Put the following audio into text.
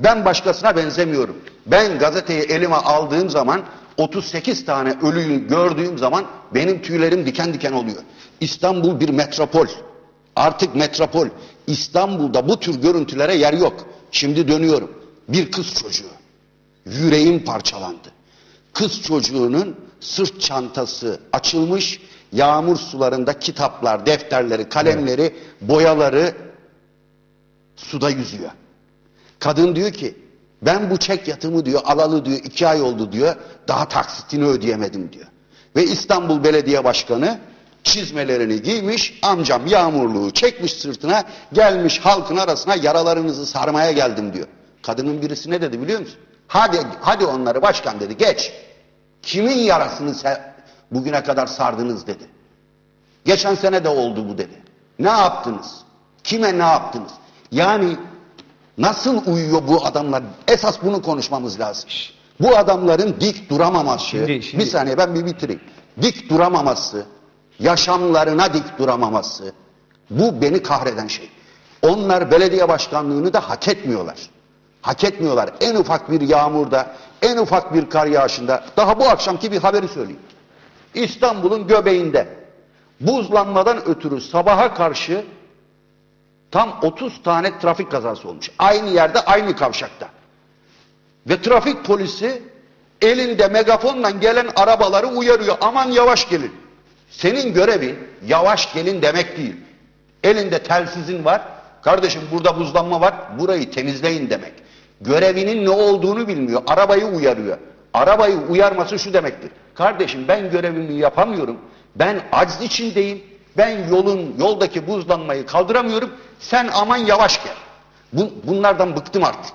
Ben başkasına benzemiyorum. Ben gazeteyi elime aldığım zaman 38 tane ölüyü gördüğüm zaman benim tüylerim diken diken oluyor. İstanbul bir metropol. Artık metropol. İstanbul'da bu tür görüntülere yer yok. Şimdi dönüyorum. Bir kız çocuğu. Yüreğim parçalandı. Kız çocuğunun sırt çantası açılmış, yağmur sularında kitaplar, defterleri, kalemleri, boyaları suda yüzüyor. Kadın diyor ki ben bu çek yatımı diyor alalı diyor iki ay oldu diyor daha taksitini ödeyemedim diyor. Ve İstanbul Belediye Başkanı çizmelerini giymiş amcam yağmurluğu çekmiş sırtına gelmiş halkın arasına yaralarınızı sarmaya geldim diyor. Kadının birisi ne dedi biliyor musun? Hadi hadi onları başkan dedi geç. Kimin yarasını bugüne kadar sardınız dedi. Geçen sene de oldu bu dedi. Ne yaptınız? Kime ne yaptınız? Yani nasıl uyuyor bu adamlar? Esas bunu konuşmamız lazım. Bu adamların dik duramaması. Şimdi, şimdi. Bir saniye ben bir bitireyim. Dik duramaması, yaşamlarına dik duramaması. Bu beni kahreden şey. Onlar belediye başkanlığını da hak etmiyorlar. Hak etmiyorlar. En ufak bir yağmurda, en ufak bir kar yağışında. Daha bu akşamki bir haberi söyleyeyim. İstanbul'un göbeğinde buzlanmadan ötürü sabaha karşı tam 30 tane trafik kazası olmuş. Aynı yerde, aynı kavşakta. Ve trafik polisi elinde megafonla gelen arabaları uyarıyor. Aman yavaş gelin. Senin görevin yavaş gelin demek değil. Elinde telsizin var. Kardeşim burada buzlanma var. Burayı temizleyin demek. Görevinin ne olduğunu bilmiyor. Arabayı uyarıyor. Arabayı uyarması şu demektir. Kardeşim ben görevimi yapamıyorum. Ben aciz içindeyim. Ben yolun yoldaki buzlanmayı kaldıramıyorum. Sen aman yavaş gel. Bu, bunlardan bıktım artık.